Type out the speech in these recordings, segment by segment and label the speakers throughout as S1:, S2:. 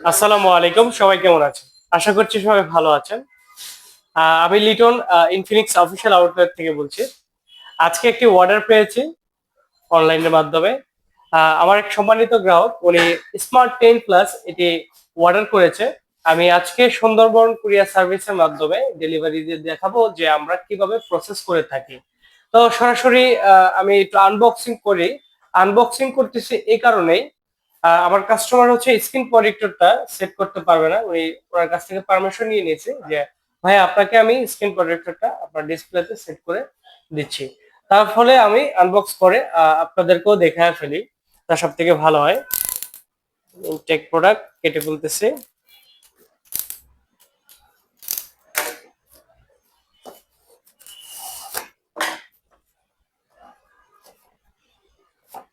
S1: আসসালামু আলাইকুম, সবাই কেমন আছেন? আশা করছি সবাই ভালো আছেন। আমি লিটন ইনফিনিক্স অফিসিয়াল আউটলেট থেকে বলছি। আজকে একটি অর্ডার পেয়েছি অনলাইনের মাধ্যমে। আমার এক সম্মানিত গ্রাহক, উনি স্মার্ট টেন প্লাস এটি অর্ডার করেছে। আমি আজকে সুন্দরবন কুরিয়ার সার্ভিসের মাধ্যমে ডেলিভারি দিয়ে দেখাবো যে আমরা কীভাবে প্রসেস করে থাকি। তো সরাসরি আমি একটু আনবক্সিং করি। আনবক্সিং করতেছি এই কারণেই আমার কাস্টমার হচ্ছে স্ক্রিন প্রোটেক্টরটা সেট করতে পারবে না। উনি ওনার কাছ থেকে পারমিশন নিয়ে নিয়েছে যে, ভাই, আপনাকে আমি স্ক্রিন প্রোটেক্টরটা আপনার ডিসপ্লেতে সেট করে দিচ্ছি। তার ফলে আমি আনবক্স করে আপনাদেরকেও দেখায় ফেলি। তা সব থেকে ভালো হয়। টেক প্রোডাক্ট কেটে ফেলতেছি।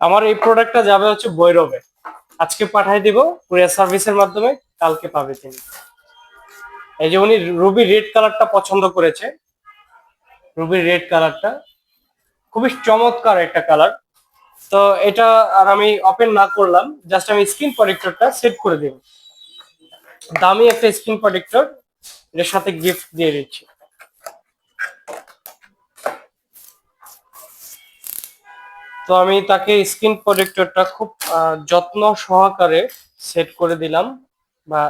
S1: আমার এই প্রোডাক্টটা যাবে হচ্ছে বৈরবে আজকে পাঠিয়ে দিব কুরিয়ার সার্ভিসের মাধ্যমে কালকে পাবে তিনি। এই যে উনি রুবি রেড কালারটা পছন্দ করেছে। রুবি রেড কালারটা খুবই চমৎকার একটা কালার তো এটা আর আমি ওপেন না করলাম জাস্ট আমি স্ক্রিন প্রোটেক্টরটা সেট করে দেব। দামি একটা স্ক্রিন প্রোটেক্টর এর সাথে গিফট দিয়ে দিচ্ছি। তো আমি তাকে স্ক্রিন প্রোটেক্টরটা খুব যত্ন সহকারে সেট করে দিলাম বা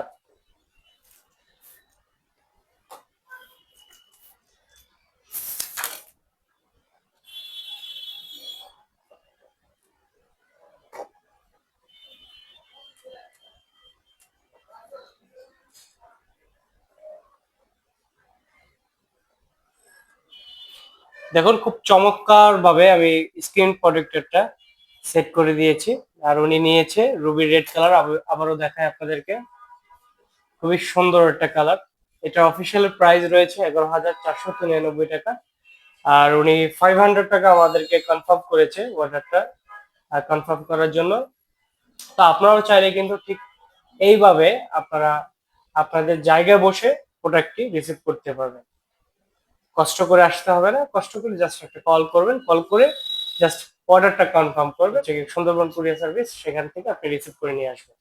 S1: দেখুন, খুব চমৎকার ভাবে আমি স্ক্রিন প্রোটেক্টরটা সেট করে দিয়েছি। আর উনি নিয়েছে রুবি রেড কালার। আবারও দেখায় আপনাদেরকে। খুবই সুন্দর একটা কালার। এটা অফিসিয়াল প্রাইস রয়েছে এগারো হাজার চারশো নিরানব্বই টাকা। আর উনি ফাইভ হান্ড্রেড টাকা আমাদেরকে কনফার্ম করেছে অর্ডারটা কনফার্ম করার জন্য। তো আপনারাও চাইলে কিন্তু ঠিক এইভাবে আপনারা আপনাদের জায়গায় বসে প্রোডাক্টটি রিসিভ করতে পারবেন। কষ্ট করে আসতে হবে না, কষ্ট করে জাস্ট একটা কল করবেন কল করে জাস্ট অর্ডারটা কনফার্ম করবেন সুন্দরবন কুরিয়ার সার্ভিস সেখান থেকে আপনি রিসিভ করে নিয়ে আসবেন।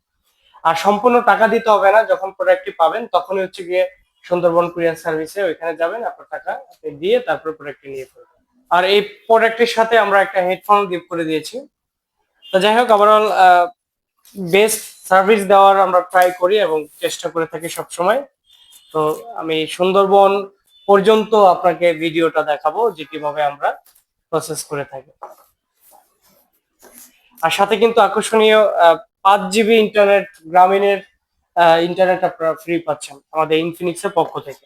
S1: আর সম্পূর্ণ টাকা দিতে হবে না, যখন প্রোডাক্টটি পাবেন তখনই হচ্ছে গিয়ে সুন্দরবন কুরিয়ার সার্ভিসে ওইখানে যাবেন, আপনার টাকা আপনি দিয়ে তারপর প্রোডাক্টটি নিয়ে ফেলবেন। আর এই প্রোডাক্টের সাথে আমরা একটা হেডফোন গিফট করে দিয়েছি। তো যাই হোক ওভারঅল বেস্ট সার্ভিস দেওয়ার আমরা ট্রাই করি এবং চেষ্টা করে থাকি সব সময় তো আমি সুন্দরবন পর্যন্ত আপনাকে ভিডিওটা দেখাবো যে কীভাবে আমরা প্রসেস করে থাকি। আর সাথে কিন্তু আকর্ষণীয় পাঁচ জিবি ইন্টারনেট গ্রামীণের ইন্টারনেট আপনারা ফ্রি পাচ্ছেন আমাদের ইনফিনিক্সের পক্ষ থেকে।